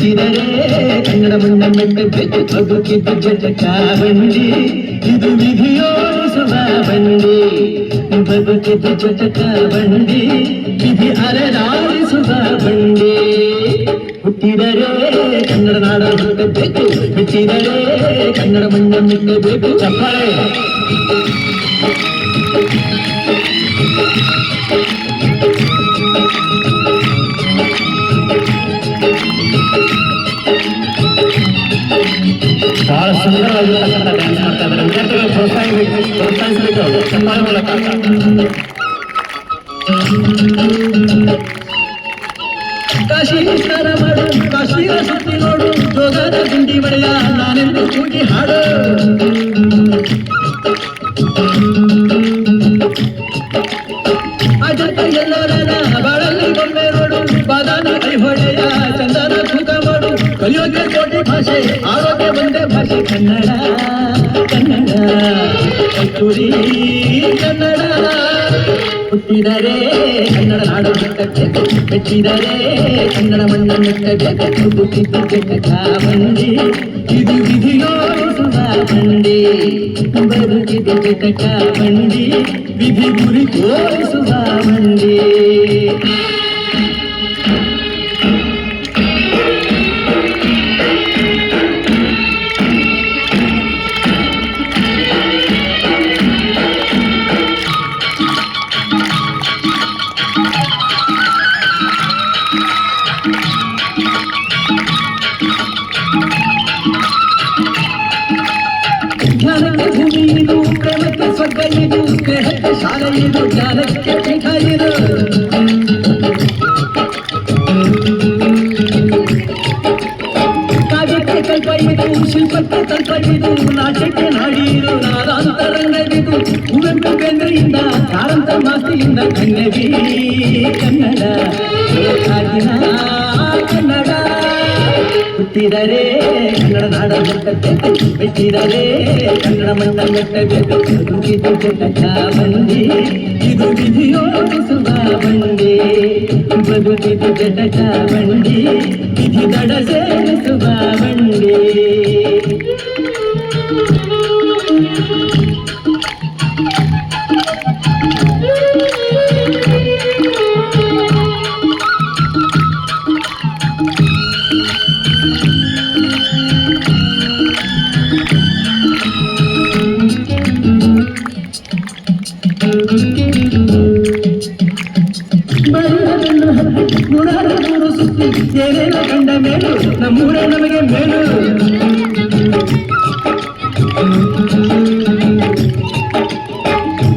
ಹುಟ್ಟಬೇಕು ಬೆಚ್ಚಿದರೆ ಕನ್ನಡ ಮಣ್ಣ ಮೆಟ್ಟಬೇಕು ಬದುಕಿದ್ದು ಜಟಕ ಬಂಡಿ ಇದು ವಿಧಿಯೋಡಿಸುವ ಬಂಡಿ ಬದುಕಿದ್ದು ಜಟಕ ಬಂಡಿ ವಿಧಿ ಅಲೆದಾಡಿಸುವ ಬಂಡಿ ಹುಟ್ಟಿದರೆ ಕನ್ನಡ ನಾಡ ಹುಟ್ಟಬೇಕು ಬೆಚ್ಚಿದರೆ ಕನ್ನಡ ಮಣ್ಣ ಮೆಟ್ಟಬೇಕು ಚಪ್ಪಾಳೆ ಬಹಳ ವಿದ್ಯಾರ್ಥಿಗಳು ಪ್ರೋತ್ಸಾಹಿಸಬೇಕು ಪ್ರೋತ್ಸಾಹಿಸಬೇಕು ಚಪ್ಪಾಳೆ ಮೂಲಕ ಕಾಶಿ ಸ್ನಾನ ಮಾಡು ಕಾಶಿಯ ಸುತ್ತಿ ನೋಡು ಜೋಗದ ಗುಂಡಿ ಬಳೆಯ ನಾನೆಂದು ಕೂಗಿ ಹಾಡು ಅಜಂತ ಎಲ್ಲರನ ಬಾಳಲ್ಲಿ ಗೊಂಬೆ ನೋಡು ಬಾದಾನ ಕೈ ಹೊಡೆಯ ಚಂದನ ತೂಕ ಮಾಡು ಕಲಿಯೋಕೆ ಕೋಟಿ ಭಾಷೆ ಆರೋಗ್ಯ ಒಂದೇ ಭಾಷೆ ಕನ್ನಡ ಕನ್ನಡ ಕಸ್ತೂರಿ ಕನ್ನಡ ಹುಟ್ಟಿದರೆ ಕನ್ನಡ ನಾಡು ಹುಟ್ಟಬೇಕು ಬೆಚ್ಚಿದರೆ ಕನ್ನಡ ಮಣ್ಣ ಮೆಟ್ಟಬೇಕು ಹುಟ್ಟಿದ್ದು ಜಗತ್ತ ಬಂದಿ ಇದು ವಿಧಿಯೋಡಿಸುವ ಬಂಡಿ ಬದುಕಿದ ಜಗತ್ತ ಬಂಡಿ ವಿಧಿ ಗುರಿ ತೋರಿಸುವ ಬಂಡಿ ಸ್ನೇಹಕ್ಕೆ ಶಾಲೆ ಇದು ಜ್ಞಾನಕ್ಕೆ ಪೀಠ ಇದು ಕಾವ್ಯಕ್ಕೆ ಕಲ್ಪ ಇದು ಶಿಲ್ಪಕ್ಕೆ ಕಲ್ಪ ಇದು ನಾಟ್ಯಕ್ಕೆ ನಾಡಿ ಇದು ನಾದಾಂತರಂಗವಿದು ಕುವೆಂಪು ಕೇಂದ್ರದಿಂದ ಕಾರಂತ ಮಾಸ್ತಿಯಿಂದ ಕನ್ನಡಿ ಹುಟ್ಟಿದರೆ ಕನ್ನಡ ನಾಡ ಹುಟ್ಟಬೇಕು ಬೆಟ್ಟಿದರೆ ಕನ್ನಡ ಮಣ್ಣ ಮೆಟ್ಟಬೇಕು ಬದುಕಿದು ಜಗತ್ತ ಬಂದಿ ಇದು ವಿಧಿಯೋಡಿಸುವ ಬಂಡಿ ಬದುಕಿದು ಜಟಕ ಬಂಡಿ ವಿಧಿ ದಡ ಸೇರಿಸುವ ಕಂಡ ಮೇಲು, ನಮ್ಮೂರೇ ನಮಗೆ ಮೇಲು.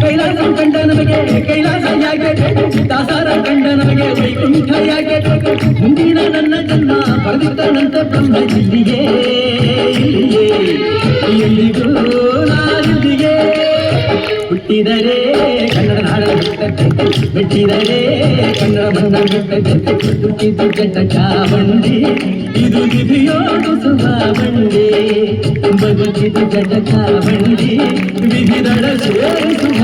ಕೈಲಾಸ ಕಂಡ ನಮಗೆ, ಕೈಲಾಸ ಯಾಕೆ ಬೇಕು? ದಾಸಾರ ಕಂಡ ನಮಗೆ ವೈಕುಂಠ ಯಾಕೆ ಬೇಕು? ಮುಂದಿನ ನನ್ನ ಜನ್ಮ ಪಡೆದಿದ್ದನಂತ ಬ್ರಹ್ಮ ಇಲ್ಲಿಯೇ ಇಲ್ಲಿಗೂ ನಾನಿಲ್ಲಿಯೇ. ಹುಟ್ಟಿದರೆ ಕನ್ನಡ ನಾಡ ಮೆಚ್ಚಿದರೆ ಕನ್ನಡ ಹುಟ್ಟಿದ್ದು ಚೆನ್ನ ಚಾವಂಡಿ ಇದು ವಿಧಿಯೋಗಿಸುವ ಬಂಡಿ ಬದುಕಿದು ಚೆನ್ನ ಚಾವಂಡಿ ವಿಧಿದಡ ಸೇರಿಸುವ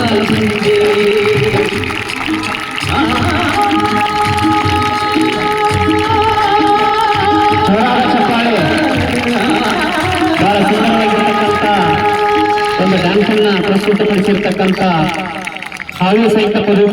ಒಂದು ಪ್ರಸ್ತುತಪಡಿಸಿರ್ತಕ್ಕಂಥ ಹಾವು ಸಹಿತ ಪದವಿ